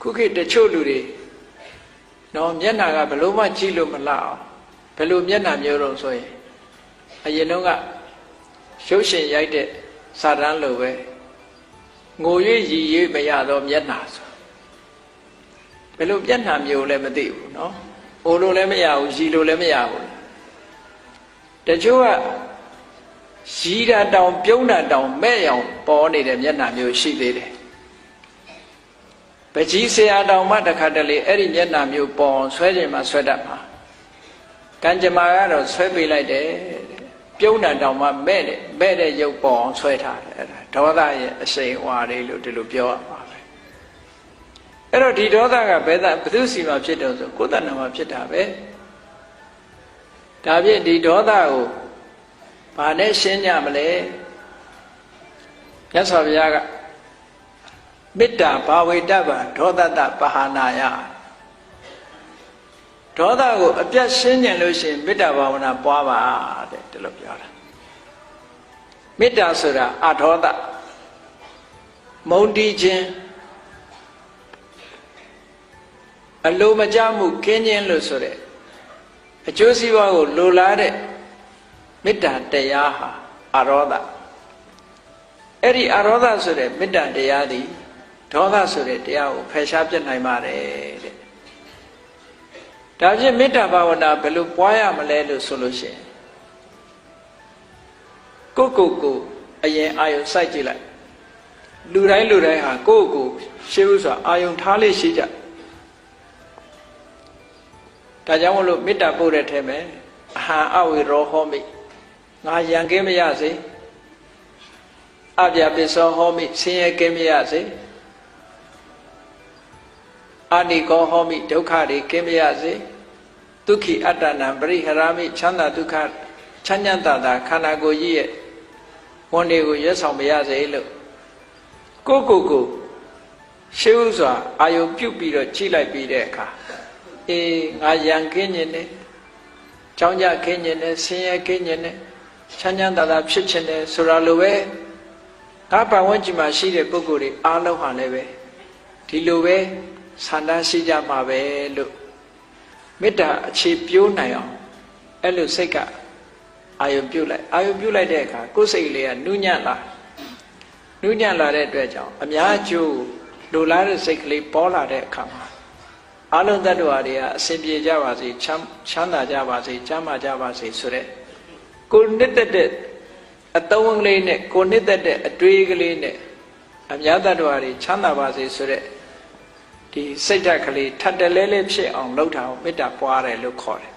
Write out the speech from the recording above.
ခုခေတ်တချို့လူတွေနော်မျက်နှာကဘလို့မှကြည့်လို့မလှအောင်ဘယ်လိုမျက်နှာမျိုးတော့ဆိုရင်အရင်တော့ကရုပ်ရှင်ရိုက်တဲ့စာတန်းလိုပဲငို၍ရည်၍မရတော့မျက်နှာဆိုဘယ်လိုမျက်နှာမျိုးလဲမသိဘူးနော်အိုလို့လည်းမရဘူးရည်လို့လည်းမရဘူးတချို့ကရည်တာတောင်ပြုံးတာတောင်မဲ့အောင်ပေါ်နေတဲ့မျက်နှာမျိုးရှိသေးတယ် ပကြီးဆရာတောင်မှတခါတလေအဲ့ဒီမျက်နှာမျိုးပေါ်အောင်ဆွဲခြင်းမှဆွဲတတ်မှာကံကြမ္မာကတော့ဆွဲပေးလိုက်တယ်တဲ့ပြုံးတာတောင်မှမဲ့တယ်မဲ့တဲ့ရုပ်ပေါ်အောင်ဆွဲထားတယ်အဲ့ဒါဒေါသရဲ့အရှိန်အဝါလေးလို့ဒီလိုပြောရမှာပဲအဲ့တော့ဒီဒေါသကဘယ်သာဘယ်သူစီမှာဖြစ်တော့ဆိုကိုယ်တဏ္ဍာမှာဖြစ်တာပဲဒါဖြင့်ဒီဒေါသကိုဘာနဲ့ရှင်းကြမလဲမြတ်စွာဘုရားက မေတ္တာဘာဝေတ္တဗံဒေါသတပဟာနာယဒေါသကိုအပြတ်ရှင်းကြလို့ရှိရင်မေတ္တာဘာဝနာပွားပါတဲ့ဒီလိုပြောတာမေတ္တာဆိုတာအဒေါသမုန်တီးခြင်းအလိုမကျမှုကင်းခြင်းလို့ဆိုတဲ့အကျိုးစီးပွားကိုလိုလားတဲ့မေတ္တာတရားဟာအရောသအဲ့ဒီအရောသဆိုတဲ့မေတ္တာတရားသည် ဒေါသဆိုတဲ့တရားကိုဖယ်ရှားပြတ်နိုင်ပါတယ်တဲ့ဒါဖြင့်မေတ္တာဘာဝနာဘယ်လိုပွားရမလဲလို့ဆိုလို့ရှိရင်ကိုယ့်ကိုယ်ကိုအရင်အာယုံစိုက်ကြည့်လိုက်လူတိုင်းလူတိုင်းဟာကိုယ့်ကိုယ်ရှေးဥစွာအာယုံထားလေးရှိကြဒါကြောင့်မလို့မေတ္တာပို့တဲ့ထဲမှာအဟံအဝေရောဟောမိငါယံကင်းမရစေအပြပစ္စောဟောမိဆင်းရဲကင်းမရစေ အာနိကောဟောမိဒုက္ခတွေကင်းမရစေဒုက္ခိအတ္တနံပရိဟရာမိချမ်းသာဒုက္ခချမ်းသာတာတာခန္ဓာကိုယ်ကြီးရဲ့ဝန်တွေကိုရွတ်ဆောင်မရစေလို့ကိုယ့်ကိုယ်ကိုရှေးဥစွာအာယုပြုတ်ပြီးတော့ကြည့်လိုက်ပြီးတဲ့အခါအေးငါယံကင်းခြင်းနဲ့ကြောင်းကြခင်းခြင်းနဲ့ဆင်းရဲခင်းခြင်းနဲ့ချမ်းချမ်းသာသာဖြစ်ခြင်းနဲ့ဆိုတာလိုပဲငါပတ်ဝန်းကျင်မှာရှိတဲ့ပုဂ္ဂိုလ်တွေအားလုံးဟာလည်းပဲဒီလိုပဲ ဆန္ဒရှိကြမှာပဲလို့မေတ္တာအခြေပြိုးနိုင်အောင်အဲ့လိုစိတ်ကအာယုပြုတ်လိုက်အာယုပြုတ်လိုက်တဲ့အခါကိုယ်စိတ်လေးကနုညံ့လာနုညံ့လာတဲ့အတွက်ကြောင့်အများကျိုးလိုလားတဲ့စိတ်ကလေးပေါ်လာတဲ့အခါမှာအလုံးတ attva တွေကအစဉ်ပြေကြပါစေချမ်းချမ်းသာကြပါစေကျမ်းမာကြပါစေဆိုတဲ့ကိုနှစ်သက်တဲ့အတုံးကလေးနဲ့ကိုနှစ်သက်တဲ့အတွေးကလေးနဲ့အများတ attva တွေချမ်းသာပါစေဆိုတဲ့ ဒီစိတ်ဓာတ်ကလေးထပ်တလဲလဲဖြစ်အောင်လုပ်တာကိုမေတ္တာပွားတယ်လို့ခေါ်တယ်